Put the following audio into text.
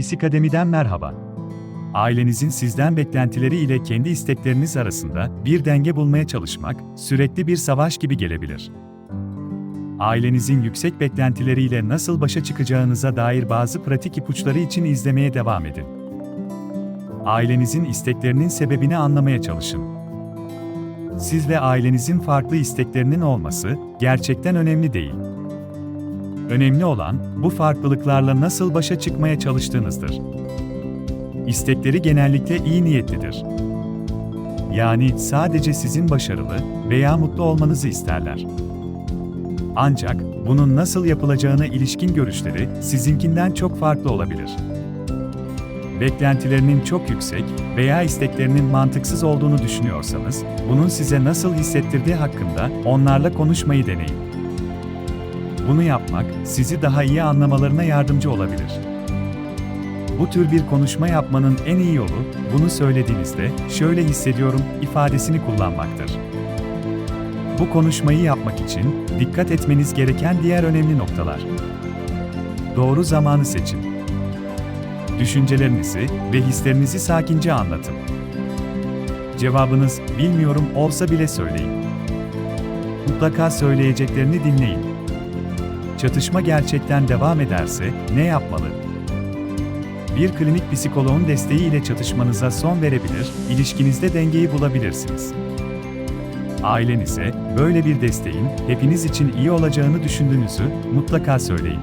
Psikademi'den merhaba. Ailenizin sizden beklentileri ile kendi istekleriniz arasında bir denge bulmaya çalışmak sürekli bir savaş gibi gelebilir. Ailenizin yüksek beklentileriyle nasıl başa çıkacağınıza dair bazı pratik ipuçları için izlemeye devam edin. Ailenizin isteklerinin sebebini anlamaya çalışın. Siz ve ailenizin farklı isteklerinin olması gerçekten önemli değil. Önemli olan bu farklılıklarla nasıl başa çıkmaya çalıştığınızdır. İstekleri genellikle iyi niyetlidir. Yani sadece sizin başarılı veya mutlu olmanızı isterler. Ancak bunun nasıl yapılacağına ilişkin görüşleri sizinkinden çok farklı olabilir. Beklentilerinin çok yüksek veya isteklerinin mantıksız olduğunu düşünüyorsanız, bunun size nasıl hissettirdiği hakkında onlarla konuşmayı deneyin. Bunu yapmak sizi daha iyi anlamalarına yardımcı olabilir. Bu tür bir konuşma yapmanın en iyi yolu, bunu söylediğinizde "şöyle hissediyorum" ifadesini kullanmaktır. Bu konuşmayı yapmak için dikkat etmeniz gereken diğer önemli noktalar. Doğru zamanı seçin. Düşüncelerinizi ve hislerinizi sakince anlatın. Cevabınız bilmiyorum olsa bile söyleyin. Mutlaka söyleyeceklerini dinleyin. Çatışma gerçekten devam ederse ne yapmalı? Bir klinik psikoloğun desteğiyle çatışmanıza son verebilir, ilişkinizde dengeyi bulabilirsiniz. Ailenize böyle bir desteğin hepiniz için iyi olacağını düşündüğünüzü mutlaka söyleyin.